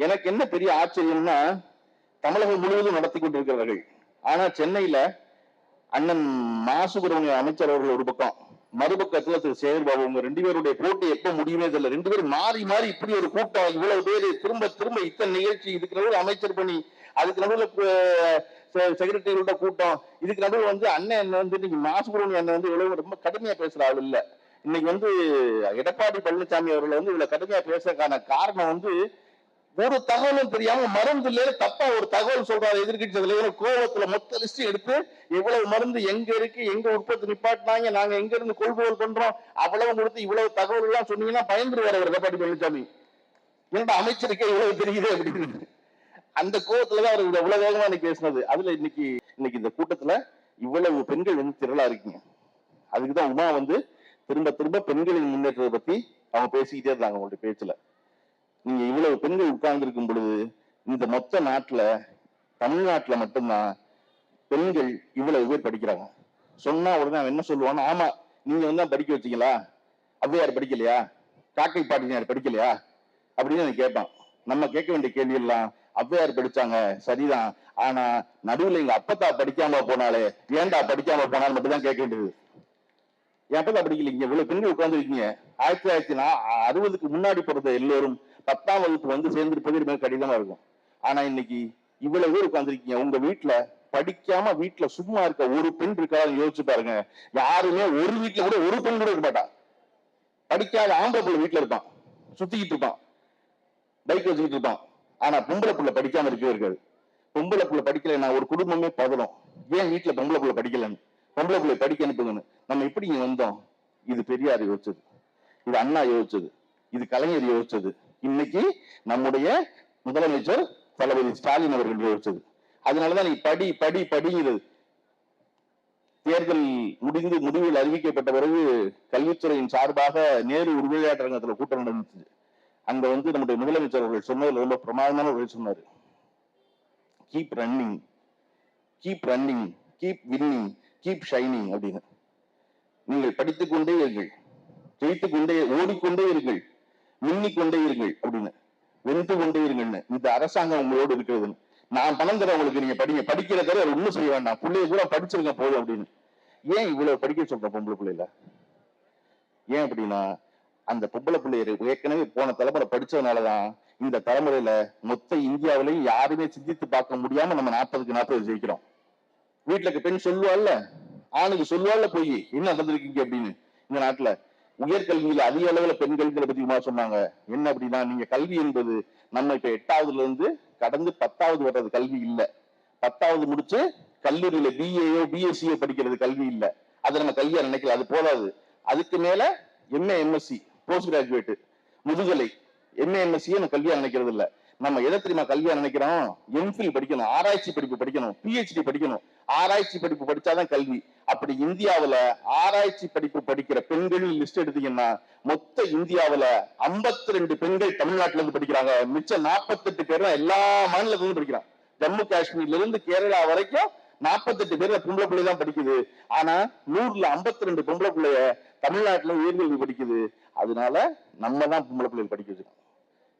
எனக்கு என்ன பெரிய ஆச்சரியம்னா தமிழகம் முழுவதும் நடத்தி கொண்டிருக்கிறார்கள் ஆனா சென்னையில அண்ணன் மா சுப்பிரமணிய அமைச்சர் அவர்கள் ஒரு பக்கம் மறுபக்கத்துல திரு. சேகர்பாபு அவங்க உங்க ரெண்டு பேருடைய போட்டி எப்ப முடியுமே தெரியல. ரெண்டு பேரும் மாறி மாறி இப்படி ஒரு கூட்டம் இவ்வளவு பேரு திரும்ப திரும்ப இத்தனை நிகழ்ச்சி இதுக்கு நடுவில் அமைச்சர் பணி அதுக்கு நடுவில் செக்ரட்டரியோட கூட்டம் இதுக்கு நடுவில் வந்து அண்ணன் என்ன வந்து இன்னைக்கு மா அண்ணன் வந்து இவ்வளவு ரொம்ப கடுமையா பேசுற ஆள் இல்ல. இன்னைக்கு வந்து எடப்பாடி பழனிசாமி அவர்கள் வந்து இவ்வளவு கடுமையா பேசுறதுக்கான காரணம் வந்து ஒரு தகவலும் தெரியாம மருந்து இல்ல தப்பா ஒரு தகவல் சொல்றாரு எதிர்கட்சி தலைவர். கோவத்துல மொத்த லிஸ்ட் எடுத்து இவ்வளவு மருந்து எங்க இருக்கு எங்க உற்பத்தி நிப்பாட்டினாங்க நாங்க எங்க இருந்து கொள்முதல் பண்றோம் அவ்வளவு கொடுத்து இவ்வளவு தகவல் எல்லாம் சொன்னீங்கன்னா பயந்துருவார் அவர் எடப்பாடி பழனிசாமி என்னோட அமைச்சருக்கே இவ்வளவு தெரியுது அப்படின்னு. அந்த கோபத்துலதான் அவர் இவ்வளவு வேகமா இன்னைக்கு பேசினது. அதுல இன்னைக்கு இன்னைக்கு இந்த கூட்டத்துல இவ்வளவு பெண்கள் வந்து திரளா இருக்கீங்க. அதுக்குதான் உமா வந்து திரும்ப திரும்ப பெண்களின் முன்னேற்றத்தை பத்தி அவங்க பேசிக்கிட்டே இருந்தாங்க உங்களுடைய பேச்சுல. நீங்க இவ்வளவு பெண்கள் உட்கார்ந்து இருக்கும் பொழுது இந்த மொத்த நாட்டுல தமிழ்நாட்டுல மட்டும்தான் பெண்கள் இவ்வளவு பேர் படிக்கிறாங்க. சொன்னா உடனே அவன் என்ன சொல்லுவான் ஆமா நீங்க வந்து படிக்க வச்சீங்களா? அவ்வையார் படிக்கலையா? காக்கை பாட்டினார் படிக்கலையா? அப்படின்னு அவன் கேட்பான். நம்ம கேட்க வேண்டிய கேள்வி எல்லாம் அவ்வையார் படிச்சாங்க சரிதான். ஆனா நடுவுல எங்க அப்பத்தா படிக்காம போனாலே ஏன்டா படிக்காம போனாலும் மட்டும் தான் கேட்க வேண்டியது? என் அப்பத்தா படிக்கலீங்க? இவ்வளவு பெண்கள் உட்கார்ந்துருக்கீங்க. ஆயிரத்தி தொள்ளாயிரத்தி நா- அறுபதுக்கு முன்னாடி பிறந்த எல்லோரும் பத்தாம் வகுப்பு வந்து சேர்ந்திருப்பது ரொம்ப கடினமா இருக்கும். ஆனா இன்னைக்கு இவ்வளவு பேர் உட்கார்ந்துருக்கீங்க. உங்க வீட்டுல படிக்காம வீட்டுல சும்மா இருக்க ஒரு பெண் இருக்கான்னு யோசிச்சு பாருங்க. யாருமே ஒரு வீட்டுல கூட ஒரு பெண் கூட இருக்க மாட்டா. படிக்காத ஆம்பளை பிள்ளை வீட்டுல இருப்பான். சுத்திக்கிட்டு இருப்பான். பைக் வச்சுக்கிட்டு இருப்பான். ஆனா பொம்பளை பிள்ளை படிக்காம இருக்கவே இருக்காது. பொம்பளை பிள்ளை படிக்கலைன்னா ஒரு குடும்பமே பதறும். ஏன் வீட்டுல பொம்பளை பிள்ளை படிக்கலன்னு? பொம்பளை பிள்ளை படிக்க அனுப்புங்கன்னு. நம்ம எப்படி இங்க வந்தோம்? இது பெரியார் யோசிச்சது. இது அண்ணா யோசிச்சது. இது கலைஞர் யோசிச்சது. இன்னைக்கு நம்முடைய முதலமைச்சர் தளபதி ஸ்டாலின் அவர்கள் யோசிச்சது அதனாலதான் நீ படி படி படிங்கிறது தேர்தல் முடிந்து முடிவில் அறிவிக்கப்பட்ட பிறகு கல்வித்துறையின் சார்பாக நேரு உருவிளையாட்டரங்கத்துல கூட்டம் நடந்துச்சு. அங்க வந்து நம்முடைய முதலமைச்சர் அவர்கள் சொன்னதுல ரொம்ப பிரமாதமான ஒரு சொன்னாரு. Keep running keep running keep winning keep shining அப்படின்னு. நீங்கள் படித்துக் கொண்டே இருங்கள். ஜெயித்துக் கொண்டே ஓடிக்கொண்டே இருங்கள். மின்னிக் கொண்டே இருங்கள் அப்படின்னு. வென்று கொண்டே இருங்கள்னு. இந்த அரசாங்கம் உங்களோடு இருக்கிறதுன்னு. நான் பணம் தரேன் உங்களுக்கு நீங்க படிங்க. படிக்கிற தர வேற ஒண்ணும் செய்ய வேண்டாம். பிள்ளைய கூட படிச்சிருக்க போதும் அப்படின்னு. ஏன் இவ்வளவு படிக்க சொல்றேன் பொம்பளை பிள்ளைல ஏன் அப்படின்னா அந்த பொம்பளை பிள்ளையர் ஏற்கனவே போன தலைமுறை படிச்சதுனாலதான் இந்த தலைமுறையில மொத்த இந்தியாவிலையும் யாருமே சிந்தித்து பார்க்க முடியாம நம்ம நாற்பதுக்கு நாற்பது ஜெயிக்கிறோம். வீட்டுல இருக்க பெண் சொல்லுவாள்ல ஆணுக்கு சொல்லுவாள்ல போய் என்ன நடந்திருக்கீங்க? அப்படின்னு. இந்த நாட்டுல உயர்கல்வியில அதிக அளவுல பெண்களுங்கிற பத்தி சொன்னாங்க. என்ன அப்படின்னா நீங்க கல்வி என்பது நம்ம இப்ப எட்டாவதுல இருந்து கடந்து பத்தாவது வர்றது கல்வி இல்ல. பத்தாவது முடிச்சு கல்லூரியில பிஏயோ பிஎஸ்சியோ படிக்கிறது கல்வி இல்ல. அது நம்ம கல்வியா நினைக்கல. அது போதாது. அதுக்கு மேல எம்ஏ எம்எஸ்சி போஸ்ட் கிராஜுவேட் முதுகலை எம்ஏ எம்எஸ்சியை நம்ம கல்வியா நினைக்கிறது இல்லை. நம்ம எதை தெரியுமா கல்வியா நினைக்கிறோம்? எம்ஃபில் படிக்கணும் ஆராய்ச்சி படிப்பு படிக்கணும் பிஹெச்டி படிக்கணும். ஆராய்ச்சி படிப்பு படிச்சாதான் கல்வி. அப்படி இந்தியாவுல ஆராய்ச்சி படிப்பு படிக்கிற பெண்கள் லிஸ்ட் எடுத்தீங்கன்னா மொத்த இந்தியாவுல 52 ரெண்டு பெண்கள் தமிழ்நாட்டுல இருந்து படிக்கிறாங்க. மிச்சம் 48 பேர் தான் எல்லா மாநிலத்துல இருந்து படிக்கிறாங்க. ஜம்மு காஷ்மீர்ல இருந்து கேரளா வரைக்கும் 48 பேர் பொம்பளை பிள்ளை தான் படிக்குது. ஆனா நூறுல 52 ரெண்டு பொம்பளை பிள்ளைய தமிழ்நாட்டுல உயர்கல்வி படிக்குது. அதனால நம்ம தான் பொம்பளை பிள்ளைகள் படிக்க வச்சிருக்கோம்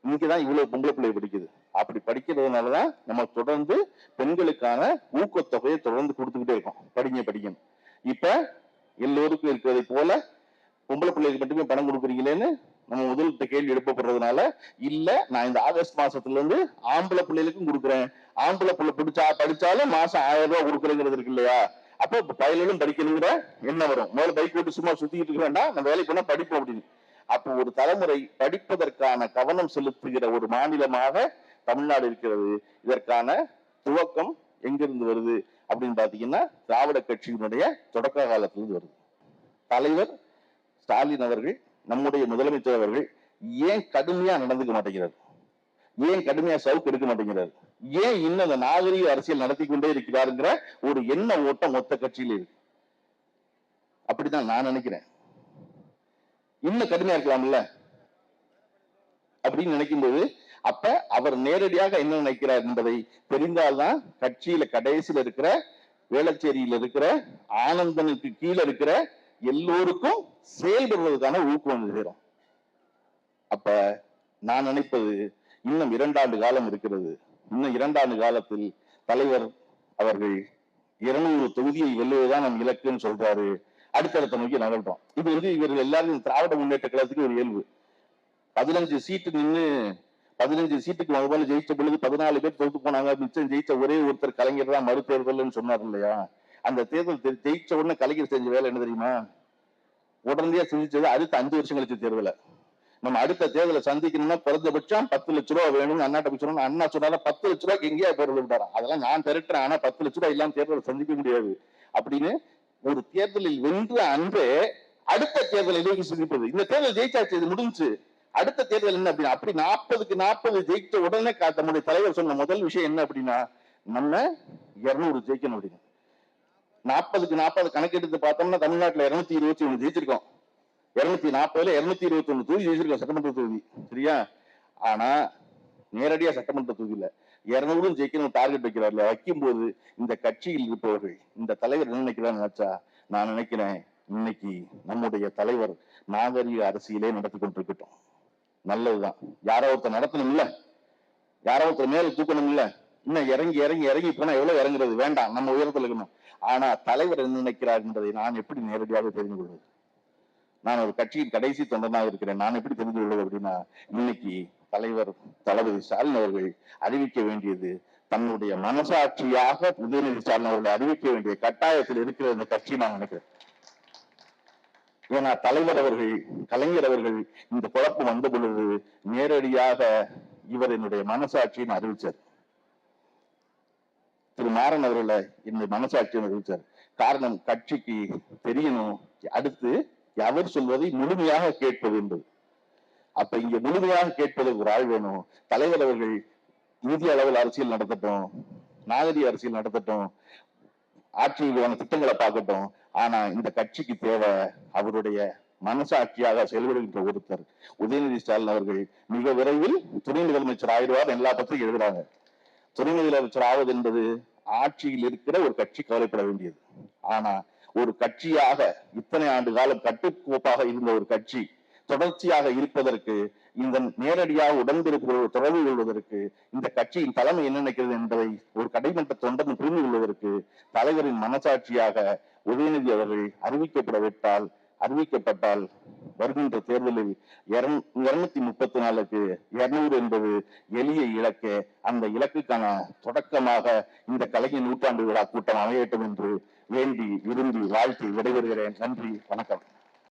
இங்கதான் இவ்வளவு பொம்பளை பிள்ளை படிக்குது. அப்படி படிக்கிறதுனாலதான் நம்ம தொடர்ந்து பெண்களுக்கான ஊக்கத்தொகையை தொடர்ந்து கொடுத்துக்கிட்டே இருக்கோம். படிங்க படிக்கணும் இப்ப எல்லோருக்கும் இருக்கிறதை போல பொம்பளை பிள்ளைக்கு மட்டுமே பணம் கொடுக்குறீங்களேன்னு நம்ம முதல்கிட்ட கேள்வி எழுப்பப்படுறதுனால இல்ல நான் இந்த ஆகஸ்ட் மாசத்துல இருந்து ஆம்பளை பிள்ளைகளுக்கும் கொடுக்குறேன். ஆம்பளை பிள்ளை பிடிச்சா படிச்சாலும் மாசம் ஆயிரம் ரூபாய் கொடுக்குறேங்கிறது இருக்கு இல்லையா? அப்போ இப்ப பயலும் படிக்கணுங்கிற என்ன வரும். முதல்ல பைக் போட்டு சும்மா சுத்திட்டு இருக்க வேண்டாம். நம்ம வேலைக்கு போனா படிப்போம் அப்படின்னு. அப்போ ஒரு தலைமுறை படிப்பதற்கான கவனம் செலுத்துகிற ஒரு மாநிலமாக தமிழ்நாடு இருக்கிறது. இதற்கான துவக்கம் எங்கிருந்து வருது அப்படின்னு பாத்தீங்கன்னா திராவிட கட்சியினுடைய தொடக்க காலத்திலிருந்து வருது. தலைவர் ஸ்டாலின் அவர்கள் நம்முடைய முதலமைச்சர் அவர்கள் ஏன் கடுமையா நடந்துக்க மாட்டேங்கிறார்? ஏன் கடுமையா சவுக்கு எடுக்க மாட்டேங்கிறார்? ஏன் இன்னும் அந்த நாகரீக அரசியல் நடத்தி கொண்டே இருக்கிறாருங்கிற ஒரு எண்ண ஓட்டம் மொத்த கட்சியில இருக்கு. அப்படிதான் நான் நினைக்கிறேன். இன்னும் கடுமையா இருக்கலாம்ல? அப்படின்னு நினைக்கும்போது அப்ப அவர் நேரடியாக என்ன நினைக்கிறார் என்பதை தெரிந்தால்தான் கட்சியில கடைசியில இருக்கிற வேளச்சேரியில இருக்கிற ஆனந்தனுக்கு கீழே இருக்கிற எல்லோருக்கும் செயல்படுவதற்கான ஊக்குவம் வந்து அப்ப நான் நினைப்பது இன்னும் இரண்டாண்டு காலம் இருக்கிறது. இன்னும் இரண்டாண்டு காலத்தில் தலைவர் அவர்கள் இருநூறு தொகுதியை வெல்லுவதுதான் நம் இலக்குன்னு சொல்றாரு. அடுத்தடுத்த நோக்கி நகர்றோம். இது வந்து இவர்கள் எல்லாரும் திராவிட முன்னேற்ற கழகத்துக்கு ஒரு இயல்பு. பதினஞ்சு சீட்டு நின்னு பதினஞ்சு சீட்டுக்கு மறுபடியும் ஜெயிச்ச பொழுது பதினாலு பேர் தோத்து போனாங்க மிச்சம் ஜெயிச்ச ஒரே ஒருத்தர் கலைஞர் தான் மறு தேர்தல்னு சொன்னார் இல்லையா? அந்த தேர்தல் ஜெயிச்ச உடனே கலைஞர் செஞ்ச வேலை என்ன தெரியுமா? உடனடியா சிந்திச்சது அடுத்த அஞ்சு வருஷம் கழிச்சு தேர்தலை. நம்ம அடுத்த தேர்தலை சந்திக்கணும்னா குறைஞ்சபட்சம் பத்து லட்ச ரூபா வேணும் அண்ணாட்ட சொன்னா அண்ணா சொன்னாரா பத்து லட்ச ரூபாய்க்கு எங்கேயா பேர் விட்டாரா? அதெல்லாம் நான் திரட்டுறேன் ஆனா பத்து லட்ச ரூபாய் இல்லாம தேர்தலை சந்திக்க முடியாது. அப்படின்னு ஒரு தேர்தலில் வென்ற அன்றே அடுத்த தேர்தலை நோக்கி சிந்திப்பது இந்த தேர்தல் ஜெயிச்சாச்சு இது முடிஞ்சு அடுத்த தேர்தல் என்ன அப்படின்னா அப்படி நாற்பதுக்கு நாற்பது ஜெயிச்ச உடனே நம்முடைய தலைவர் சொன்ன முதல் விஷயம் என்ன அப்படின்னா நம்ம இருநூறு ஜெயிக்கணும் அப்படின்னு. நாற்பதுக்கு நாற்பது கணக்கெடுத்து பார்த்தோம்னா தமிழ்நாட்டுல இருநூத்தி இருபத்தி ஒண்ணு ஜெயிச்சிருக்கோம். இருநூத்தி நாற்பதுல இருநூத்தி இருபத்தி ஒண்ணு தொகுதி ஜெயிச்சிருக்கோம் சட்டமன்ற தொகுதி. சரியா? ஆனா நேரடியா சட்டமன்ற தொகுதியில். இருநூறும் ஜெயிக்கணும் டார்கெட் வைக்கிறார்ல வைக்கும்போது இந்த கட்சியில் இருப்பவர்கள் இந்த தலைவர் என்ன நினைக்கிறான்னு நினைச்சா நான் நினைக்கிறேன் இன்னைக்கு நம்முடைய தலைவர் நாகரிக அரசியலே நடத்தி கொண்டிருக்கட்டும். நல்லதுதான். யாரோ ஒருத்தர் நடத்தணும் இல்ல யாரோ ஒருத்தர் மேல தூக்கணும் இல்ல இன்னும் இறங்கி இறங்கி இறங்கி போனா எவ்வளவு இறங்குறது? வேண்டாம் நம்ம உயரத்துல இருக்கணும். ஆனா தலைவர் என்ன நினைக்கிறார் என்பதை நான் எப்படி நேரடியாக தெரிந்து கொள்வது? நான் ஒரு கட்சியின் கடைசி தொண்டனாக இருக்கிறேன். நான் எப்படி தெரிந்து கொள்வது அப்படின்னா இன்னைக்கு தலைவர் தளபதி ஸ்டாலின் அவர்கள் அறிவிக்க வேண்டியது தன்னுடைய மனசாட்சியாக உதயநிதி ஸ்டாலின் அவர்களை அறிவிக்க வேண்டிய கட்டாயத்தில் இருக்கிற இந்த கட்சி நான் நினைக்கிறேன். ஏன்னா தலைவர் அவர்கள் கலைஞர் அவர்கள் இந்த குழப்பம் வந்த பொழுது நேரடியாக இவர் என்னுடைய மனசாட்சின்னு அறிவிச்சார். திரு மாறன் அவர்களை என்னுடைய மனசாட்சின்னு அறிவிச்சார். காரணம் கட்சிக்கு தெரியணும். அடுத்து அவர் சொல்வதை முழுமையாக கேட்பது என்பது. அப்ப இங்க முழுமையாக கேட்பதற்கு ஒரு ஆள் வேணும். தலைவர் அவர்கள் இந்திய அளவில் அரசியல் நடத்தட்டும். நாகரிக அரசியல் நடத்தட்டும். ஆட்சியிலான திட்டங்களை பார்க்கட்டும். ஆனா இந்த கட்சிக்கு தேவை அவருடைய மனசாட்சியாக செயல்படுகின்ற ஒருத்தர். உதயநிதி ஸ்டாலின் அவர்கள் மிக விரைவில் துணை முதலமைச்சர் ஆயிடுவார் எல்லா பத்திரிகை எழுதுறாங்க. துணை முதலமைச்சர் ஆவது என்பது ஆட்சியில் இருக்கிற ஒரு கட்சி கவலைப்பட வேண்டியது. ஆனா ஒரு கட்சியாக இத்தனை ஆண்டு காலம் கட்டுக்கோப்பாக இருந்த ஒரு கட்சி தொடர்ச்சியாக இருப்பதற்கு இந்த நேரடியாக உடன்பிறப்புகளோடு தொடர்பு கொள்வதற்கு இந்த கட்சியின் தலைமை என்ன நினைக்கிறது என்பதை ஒரு கடைமட்ட தொண்டன் புரிந்து கொள்வதற்கு தலைவரின் மனசாட்சியாக உதயநிதி அவர்கள் அறிவிக்கப்படவிட்டால் அறிவிக்கப்பட்டால் வருகின்ற தேர்தலில் இருநூத்தி முப்பத்தி நாலுக்கு இருநூறு என்பது எளிய இலக்கு அந்த இலக்குக்கான தொடக்கமாக இந்த கலைஞர் நூற்றாண்டு விழா கூட்டம் அமையட்டும் என்று வேண்டி விரும்பி வாழ்த்தி விடைபெறுகிறேன். நன்றி வணக்கம்.